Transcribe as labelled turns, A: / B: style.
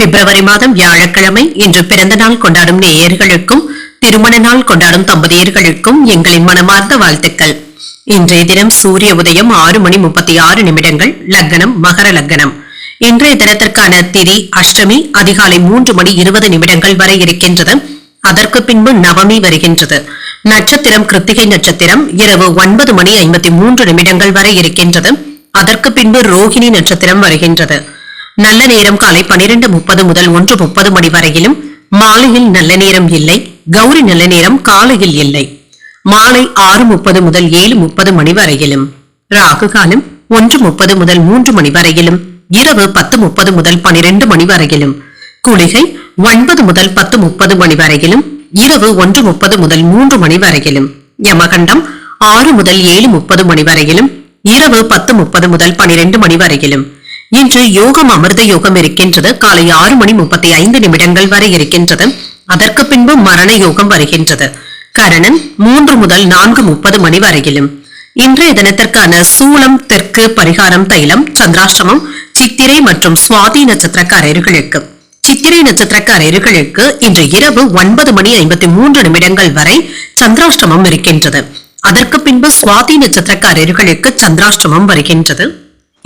A: பிப்ரவரி மாதம் வியாழக்கிழமை இன்று பிறந்த நாள் கொண்டாடும் நேயர்களுக்கும் திருமண நாள் கொண்டாடும் தம்பதியர்களுக்கும் எங்களின் மனமார்ந்த வாழ்த்துக்கள். இன்றைய தினம் சூரிய உதயம் ஆறு மணி முப்பத்தி ஆறு நிமிடங்கள் லக்னம் மகர லக்னம். இன்றைய தினத்திற்கான திதி அஷ்டமி அதிகாலை மூன்று மணி இருபது நிமிடங்கள் வரை இருக்கின்றது. அதற்கு பின்பு நவமி வருகின்றது. நட்சத்திரம் கிருத்திகை நட்சத்திரம் இரவு ஒன்பது மணி ஐம்பத்தி மூன்று நிமிடங்கள் வரை இருக்கின்றது. அதற்கு பின்பு ரோஹிணி நட்சத்திரம் வருகின்றது. நல்ல நேரம் காலை பனிரெண்டு முப்பது முதல் ஒன்று முப்பது மணி வரையிலும் மாலையில் நல்ல நேரம் இல்லை கௌரி நல்ல நேரம் காலையில் இல்லை. மாலை ஆறு முப்பது முதல் ஏழு முப்பது மணி வரையிலும் ராகு காலம் ஒன்று முப்பது முதல் மூன்று மணி வரையிலும் இரவு பத்து முப்பது முதல் பனிரெண்டு மணி வரையிலும் குளிகை ஒன்பது முதல் பத்து முப்பது மணி வரையிலும் இரவு ஒன்று முப்பது முதல் மூன்று மணி வரையிலும் யமகண்டம் ஆறு முதல் ஏழு முப்பது மணி வரையிலும் இரவு பத்து முப்பது முதல் பனிரெண்டு மணி வரையிலும் இன்று யோகம் அமிர்த யோகம் இருக்கின்றது. காலை ஆறு மணி முப்பத்தி ஐந்து நிமிடங்கள் வரை இருக்கின்றது. அதற்கு பின்பு மரண யோகம் வருகின்றது. கரணன் மூன்று முதல் நான்கு முப்பது மணி வரையிலும். இன்றைய தினத்திற்கான சூலம் தெற்கு பரிகாரம் தைலம் சந்திராஷ்டமம் சித்திரை மற்றும் சுவாதி நட்சத்திரக்காரர்களுக்கு. சித்திரை நட்சத்திரக்காரர்களுக்கு இன்று இரவு ஒன்பது மணி ஐம்பத்தி மூன்று நிமிடங்கள் வரை சந்திராஷ்டமம் இருக்கின்றது. அதற்கு பின்பு சுவாதி நட்சத்திரக்காரர்களுக்கு சந்திராஷ்டமம் வருகின்றது.